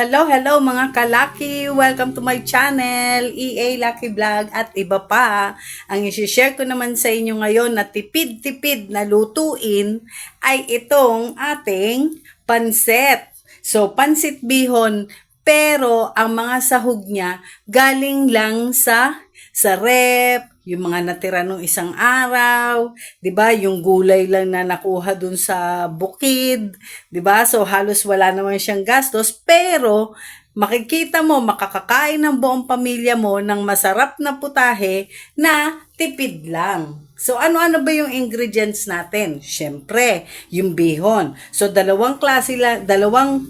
Hello, hello mga kalaki! Welcome to my channel, EA Lucky Vlog at iba pa. Ang isi-share ko naman sa inyo ngayon na tipid-tipid na lutuin ay itong ating pansit. So, pansit bihon, pero ang mga sahog niya galing lang sa sa rep, yung mga natira nung isang araw, 'di ba? Yung gulay lang na nakuha dun sa bukid, 'di ba? So halos wala naman siyang gastos, pero makikita mo makakakain ng buong pamilya mo ng masarap na putahe na tipid lang. So ano-ano ba yung ingredients natin? Syempre, yung bihon. So dalawang klase lang, dalawang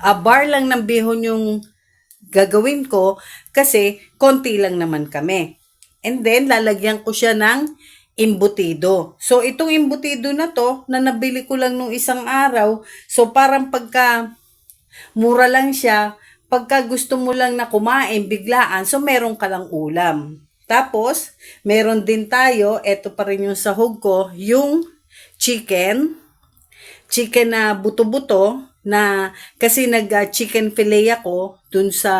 a bar lang ng bihon yung gagawin ko kasi konti lang naman kami. And then, lalagyan ko siya ng imbutido. So, itong imbutido na to, na nabili ko lang nung isang araw, so parang pagka mura lang siya, pagka gusto mo lang na kumain biglaan, so meron ka lang ulam. Tapos, meron din tayo, eto pa rin yung sahog ko, yung chicken, chicken na buto-buto, na kasi nag uh, chicken fillet ako dun sa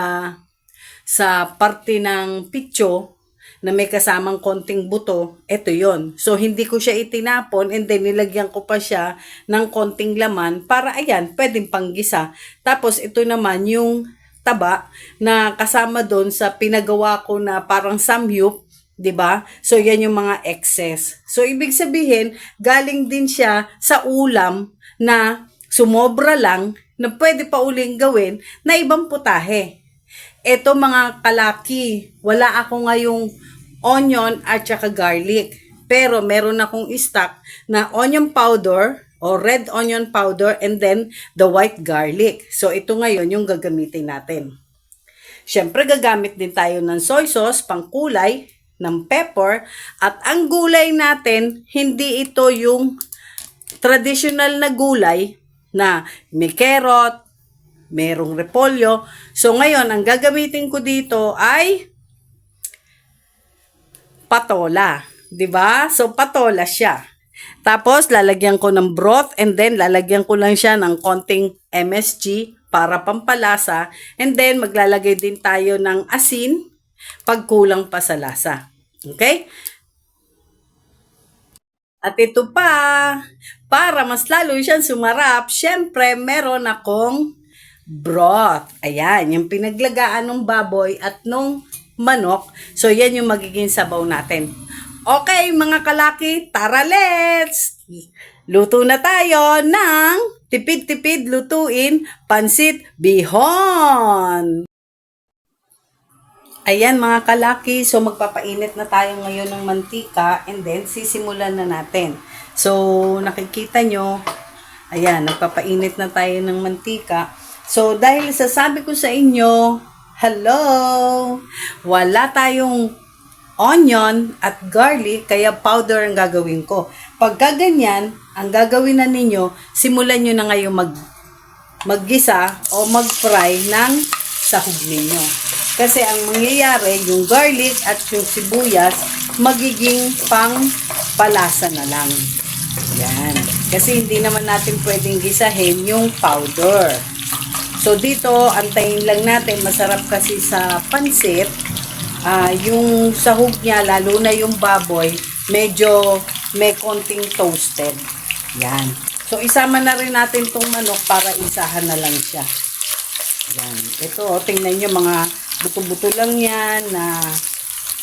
sa parte ng pitcho na may kasamang konting buto, eto yon. So, hindi ko siya itinapon and then nilagyan ko pa siya ng konting laman para, ayan, pwedeng panggisa. Tapos, ito naman yung taba na kasama doon sa pinagawa ko na parang samyup, 'di ba? So yan yung mga excess. So ibig sabihin, galing din siya sa ulam na sumobra lang na pwede pa uling gawin na ibang putahe. Ito mga kalaki, wala ako ngayong onion at saka garlic. Pero meron akong stock na onion powder o red onion powder and then the white garlic. So ito ngayon yung gagamitin natin. Siyempre gagamit din tayo ng soy sauce, pangkulay, ng pepper, at ang gulay natin, hindi ito yung traditional na gulay na may carrot, merong repolyo. So ngayon, ang gagamitin ko dito ay patola. 'di ba? So patola siya. Tapos lalagyan ko ng broth and then lalagyan ko lang siya ng konting MSG para pampalasa and then maglalagay din tayo ng asin pag kulang pa sa lasa. Okay? At ito pa, para mas lalo siyang sumarap, syempre meron akong broth. Ayan, yung pinaglagaan ng baboy at nung manok. So, yan yung magiging sabaw natin. Okay, mga kalaki, tara let's! Luto na tayo ng tipid-tipid lutuin pansit bihon. Ayan mga kalaki, so magpapainit na tayo ngayon ng mantika and then sisimulan na natin. So nakikita nyo, ayan, nagpapainit na tayo ng mantika. So dahil sasabi ko sa inyo, hello, wala tayong onion at garlic, kaya powder ang gagawin ko. Pagka ganyan, ang gagawin na ninyo, simulan nyo na ngayon mag, maggisa o mag-fry ng sahog ninyo. Kasi ang mangyayari, yung garlic at yung sibuyas, magiging pang palasa na lang. Yan. Kasi hindi naman natin pwedeng gisahin yung powder. So dito, antayin lang natin, masarap kasi sa pansit, ah yung sahog niya, lalo na yung baboy, medyo may konting toasted. Yan. So isama na rin natin tong manok para isahan na lang siya. Yan. Ito, tingnan nyo mga buto-buto lang yan na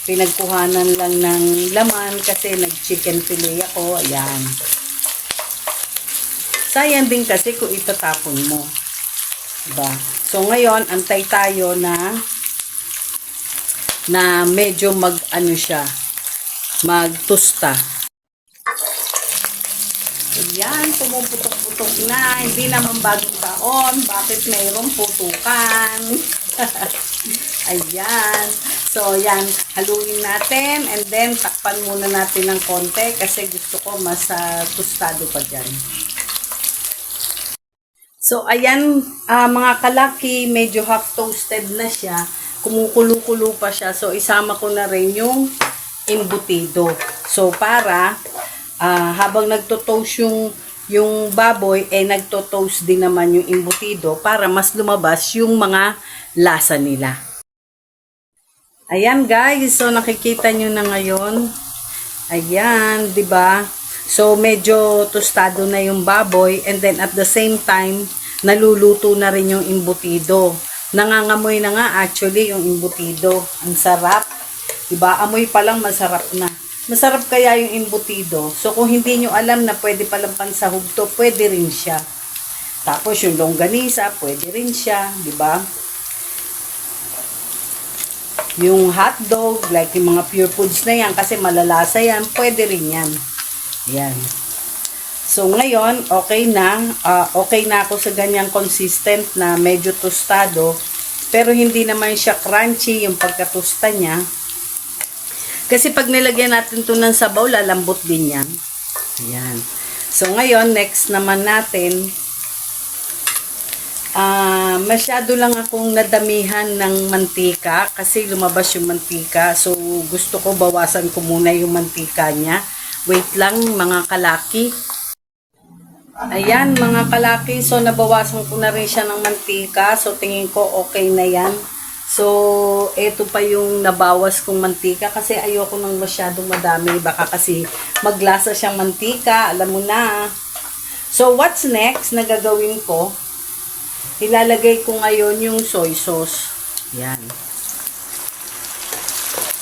pinagkuhanan lang ng laman kasi nag-chicken fillet ako. Ayan. Sayang din kasi kung itatapon mo. Diba? So, ngayon, antay tayo na na medyo mag, ano siya, magtusta. Ayan, pumuputok-putok na. Hindi naman bagong taon. Bakit mayroong putukan? Ayan. So, yan. Haluin natin. And then, takpan muna natin ng konti kasi gusto ko mas uh, tostado pa dyan. So, ayan, uh, mga kalaki, medyo half toasted na siya. Kumukulo-kulo pa siya. So, isama ko na rin yung imbutido. So, para uh, habang nagto-toast yung yung baboy, eh nagto-toast din naman yung imbutido para mas lumabas yung mga lasa nila. Ayan guys, so nakikita nyo na ngayon. Ayan, ba? So medyo tostado na yung baboy and then at the same time naluluto na rin yung imbutido. Nangangamoy na nga actually yung imbutido. Ang sarap. 'Di ba? Amoy pa lang masarap na. Masarap kaya yung imbutido. So kung hindi nyo alam na pwede palang pansahog to, pwede rin siya. Tapos yung longganisa, pwede rin siya, 'di ba? Yung hotdog, like yung mga pure foods na yan, kasi malalasa yan, pwede rin yan. Yan. So, ngayon, okay na. Ah, okay na ako sa ganyang consistent na medyo tostado. Pero hindi naman siya crunchy yung pagkatusta niya. Kasi pag nilagyan natin to ng sabaw, lalambot din yan. Yan. So, ngayon, next naman natin, Ah, masyado lang akong nadamihan ng mantika kasi lumabas yung mantika. So, gusto ko bawasan ko muna yung mantika niya. Wait lang, mga kalaki. Ayan, mga kalaki. So, nabawasan ko na rin siya ng mantika. So, tingin ko okay na yan. So, eto pa yung nabawas kong mantika kasi ayoko nang masyadong madami. Baka kasi maglasa siyang mantika. Alam mo na. So, what's next na gagawin ko? Ilalagay ko ngayon yung soy sauce. Yan.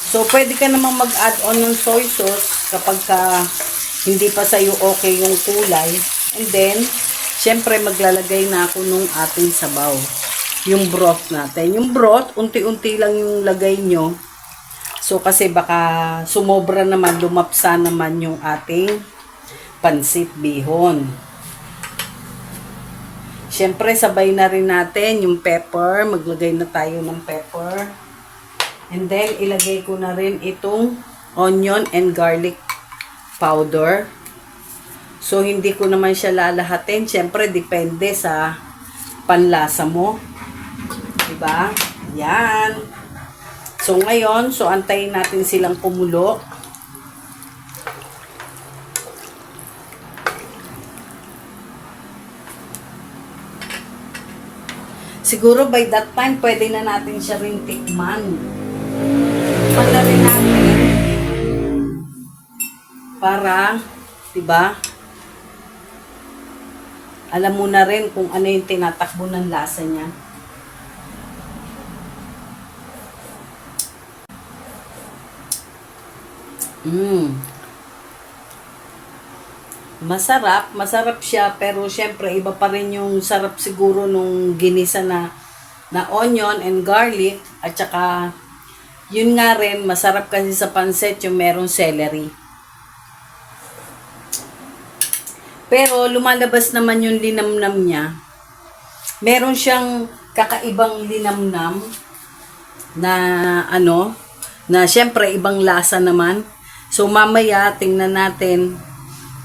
So, pwede ka namang mag-add on ng soy sauce kapag ka hindi pa sa'yo okay yung kulay. And then, syempre maglalagay na ako nung ating sabaw. Yung broth natin. Yung broth, unti-unti lang yung lagay nyo. So, kasi baka sumobra naman, lumapsa naman yung ating pansit bihon. Siyempre, sabay na rin natin yung pepper. Maglagay na tayo ng pepper. And then, ilagay ko na rin itong onion and garlic powder. So, hindi ko naman siya lalahatin. Siyempre, depende sa panlasa mo. Diba? Yan. So, ngayon, so antayin natin silang kumulo. Siguro by that time, pwede na natin siya rin tikman. Rin natin. Para, di ba? Alam mo na rin kung ano yung tinatakbo ng lasa niya. Mmm. Masarap, masarap siya pero syempre iba pa rin yung sarap siguro nung ginisa na na onion and garlic at saka yun nga rin masarap kasi sa pansit yung merong celery. Pero lumalabas naman yung linamnam niya. Meron siyang kakaibang linamnam na ano na syempre ibang lasa naman. So mamaya tingnan natin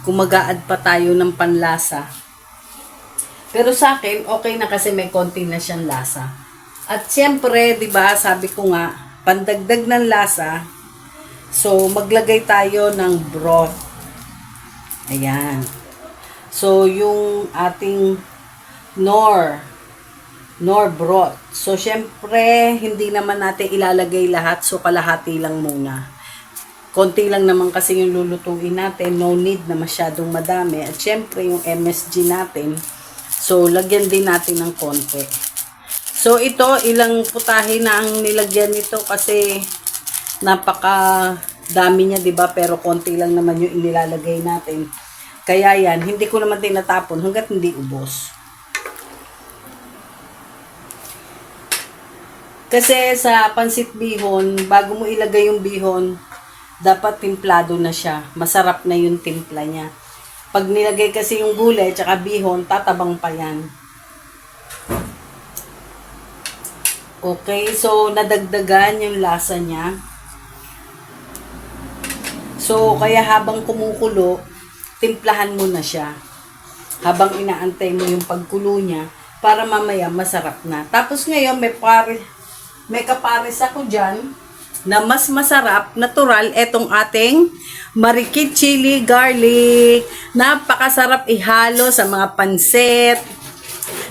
kung mag-a-add pa tayo ng panlasa. Pero sa akin, okay na kasi may konti na siyang lasa. At siyempre, di ba, sabi ko nga, pandagdag ng lasa, so maglagay tayo ng broth. Ayan. So, yung ating nor, nor broth. So, syempre, hindi naman natin ilalagay lahat, so kalahati lang muna konti lang naman kasi yung lulutuin natin, no need na masyadong madami. At syempre yung MSG natin, so lagyan din natin ng konti. So ito, ilang putahe na ang nilagyan nito kasi napaka dami niya, 'di ba? Pero konti lang naman yung inilalagay natin. Kaya yan, hindi ko naman tinatapon hanggat hindi ubos. Kasi sa pansit bihon, bago mo ilagay yung bihon, dapat timplado na siya. Masarap na yung timpla niya. Pag nilagay kasi yung gulay tsaka bihon, tatabang pa yan. Okay, so nadagdagan yung lasa niya. So, kaya habang kumukulo, timplahan mo na siya. Habang inaantay mo yung pagkulo niya, para mamaya masarap na. Tapos ngayon, may pare, may kapares ako dyan na mas masarap, natural, etong ating marikit chili garlic. Napakasarap ihalo sa mga pansit,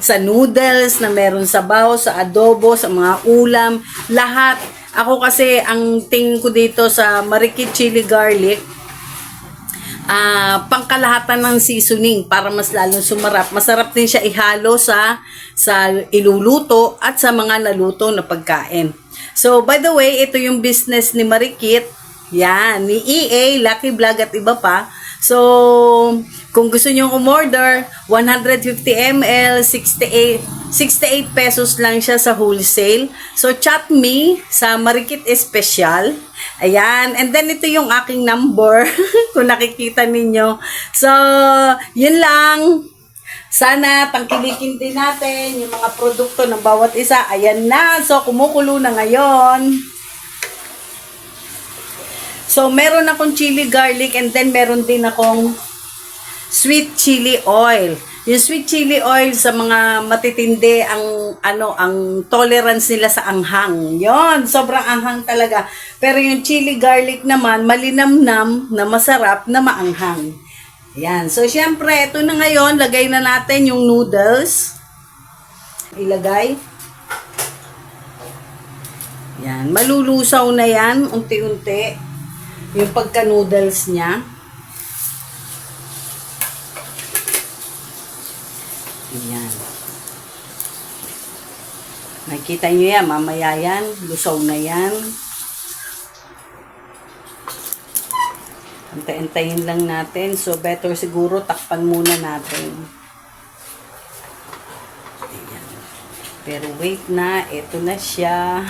sa noodles na meron sa baw, sa adobo, sa mga ulam, lahat. Ako kasi, ang tingin ko dito sa marikit chili garlic, ah pangkalahatan ng seasoning para mas lalong sumarap. Masarap din siya ihalo sa sa iluluto at sa mga naluto na pagkain. So, by the way, ito yung business ni Marikit. Yan, ni EA, Lucky Vlog at iba pa. So, kung gusto nyo umorder, 150 ml, 68, 68 pesos lang siya sa wholesale. So, chat me sa Marikit Espesyal. Ayan. And then, ito yung aking number. kung nakikita ninyo. So, yun lang. Sana tangkilikin din natin yung mga produkto ng bawat isa. Ayan na. So, kumukulo na ngayon. So, meron akong chili garlic and then meron din akong sweet chili oil. Yung sweet chili oil sa mga matitindi ang ano ang tolerance nila sa anghang. 'Yon, sobrang anghang talaga. Pero yung chili garlic naman malinamnam na masarap na maanghang. Yan. So syempre, ito na ngayon, lagay na natin yung noodles. Ilagay. Yan, malulusaw na yan unti-unti yung pagka-noodles niya. Ayan. Nakikita nyo yan, mamaya yan, lusaw na yan. Antay-antayin lang natin. So, better siguro takpan muna natin. Ayan. Pero wait na, ito na siya.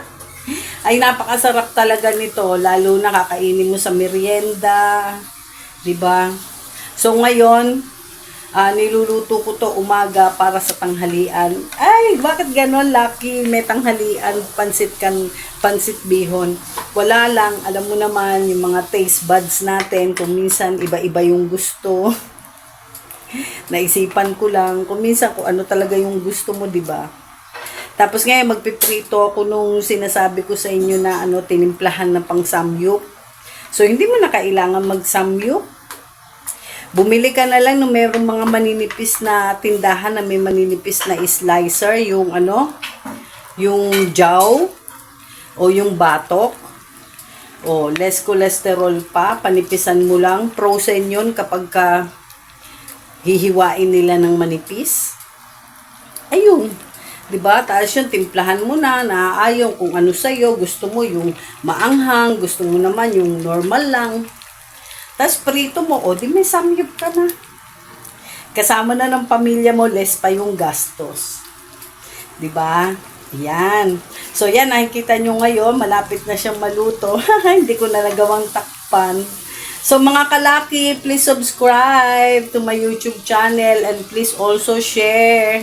Ay, napakasarap talaga nito. Lalo na kakainin mo sa merienda. ba? So, ngayon, ah, niluluto ko to umaga para sa tanghalian. Ay, bakit ganon, Lucky? May tanghalian, pansit kan, pansit bihon. Wala lang, alam mo naman, yung mga taste buds natin, kung minsan iba-iba yung gusto. Naisipan ko lang, kung minsan kung ano talaga yung gusto mo, di ba? Tapos ngayon, magpiprito ako nung sinasabi ko sa inyo na ano, tinimplahan na pang samyup. So, hindi mo na kailangan mag-samyup. Bumili ka na lang ng mayroong mga maninipis na tindahan na may maninipis na slicer, yung ano, yung jaw, o yung batok, o less cholesterol pa, panipisan mo lang, frozen yun kapag ka hihiwain nila ng manipis. Ayun. 'Di ba? Tapos yung timplahan mo na, naaayon kung ano sa'yo, gusto mo yung maanghang, gusto mo naman yung normal lang. Tapos prito mo, o di may samyup ka na. Kasama na ng pamilya mo, less pa yung gastos. 'Di ba? Yan. So yan, nakikita nyo ngayon, malapit na siyang maluto. Hindi ko na nagawang takpan. So mga kalaki, please subscribe to my YouTube channel and please also share.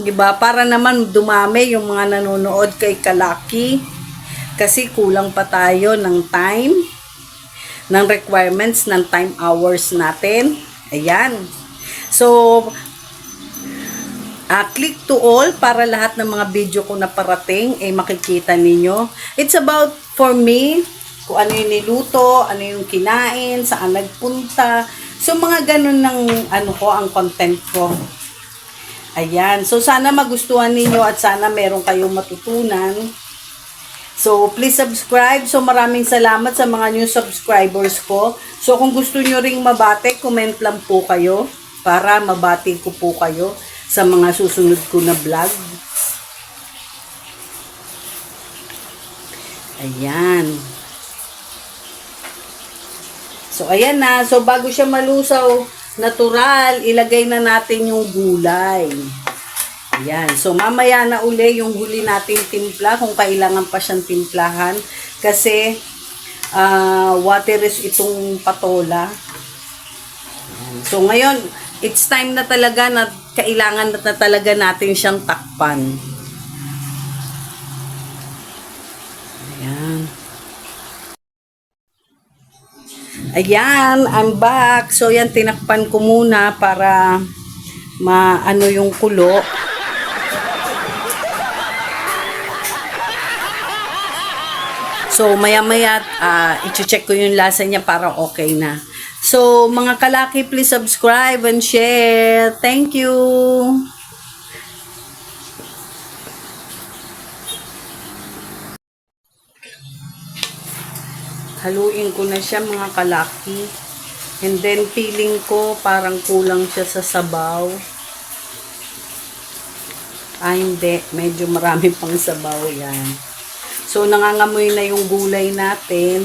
'Di ba? Para naman dumami yung mga nanonood kay Kalaki. Kasi kulang pa tayo ng time, ng requirements, ng time hours natin. Ayan. So, Ah, click to all para lahat ng mga video ko na parating ay makikita ninyo. It's about for me kung ano yung niluto, ano yung kinain, saan nagpunta. So mga ganun ng ano ko ang content ko. Ayan. So sana magustuhan ninyo at sana meron kayong matutunan. So please subscribe. So maraming salamat sa mga new subscribers ko. So kung gusto nyo ring mabate, comment lang po kayo para mabati ko po kayo sa mga susunod ko na vlog. Ayan. So, ayan na. So, bago siya malusaw, natural, ilagay na natin yung gulay. Ayan. So, mamaya na uli yung huli natin timpla, kung kailangan pa siyang timplahan. Kasi, ah water is itong patola. So, ngayon, it's time na talaga na kailangan na talaga natin siyang takpan. Ayan. Ayan, I'm back. So, yan, tinakpan ko muna para maano yung kulo. So, maya-maya, uh, i-check ko yung lasa niya para okay na. So, mga kalaki, please subscribe and share. Thank you. Haluin ko na siya mga kalaki. And then, feeling ko parang kulang siya sa sabaw. Ah, hindi. Medyo marami pang sabaw yan. So, nangangamoy na yung gulay natin.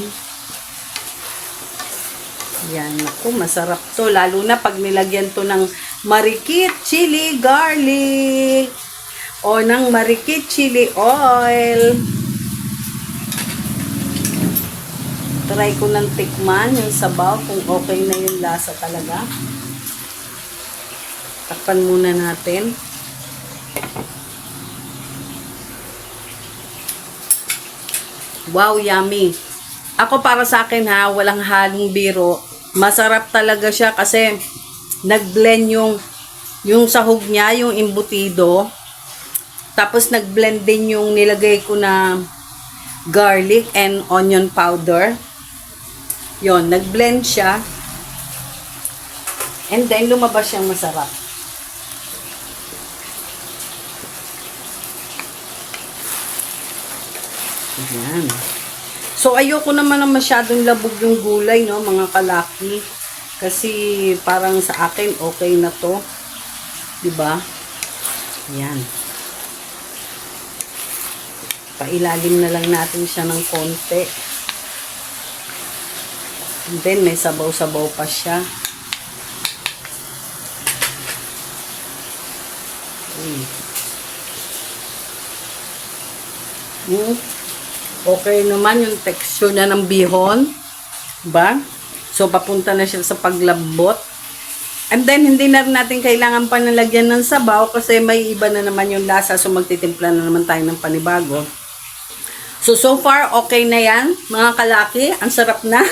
Yan. Naku, masarap to. Lalo na pag nilagyan to ng marikit chili garlic. O ng marikit chili oil. Try ko ng tikman yung sabaw kung okay na yung lasa talaga. Takpan muna natin. Wow, yummy. Ako para sa akin ha, walang halong biro. Masarap talaga siya kasi nag-blend yung yung sahog niya, yung imbutido. Tapos nag-blend din yung nilagay ko na garlic and onion powder. Yon, nag-blend siya. And then lumabas siyang masarap. Ayan. So, ayoko naman na masyadong labog yung gulay, no, mga kalaki. Kasi, parang sa akin, okay na to. 'Di ba? Ayan. Pailalim na lang natin siya ng konti. And then, may sabaw-sabaw pa siya. Uy. Hmm. Okay naman yung texture na ng bihon. Ba? So, papunta na siya sa paglambot. And then, hindi na natin kailangan pa nalagyan ng sabaw kasi may iba na naman yung lasa. So, magtitimpla na naman tayo ng panibago. So, so far, okay na yan. Mga kalaki, ang sarap na.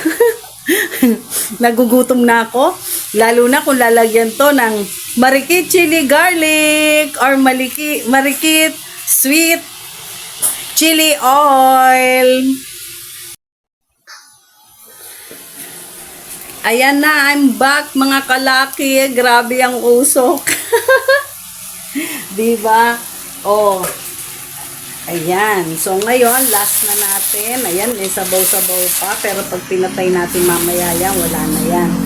Nagugutom na ako. Lalo na kung lalagyan to ng marikit chili garlic or maliki, marikit sweet chili oil. Ayan na, I'm back mga kalaki. Grabe ang usok. diba? Oh. Ayan. So, ngayon, last na natin. Ayan, may sabaw-sabaw pa. Pero pag pinatay natin mamaya yan, wala na yan.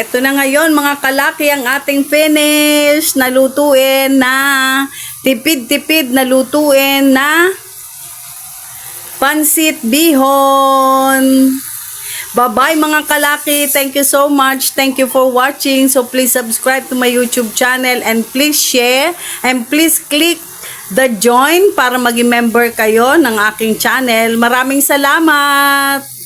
Ito na ngayon mga kalaki ang ating finish na lutuin na tipid-tipid na lutuin na pansit bihon. Bye-bye mga kalaki. Thank you so much. Thank you for watching. So please subscribe to my YouTube channel and please share and please click the join para maging member kayo ng aking channel. Maraming salamat!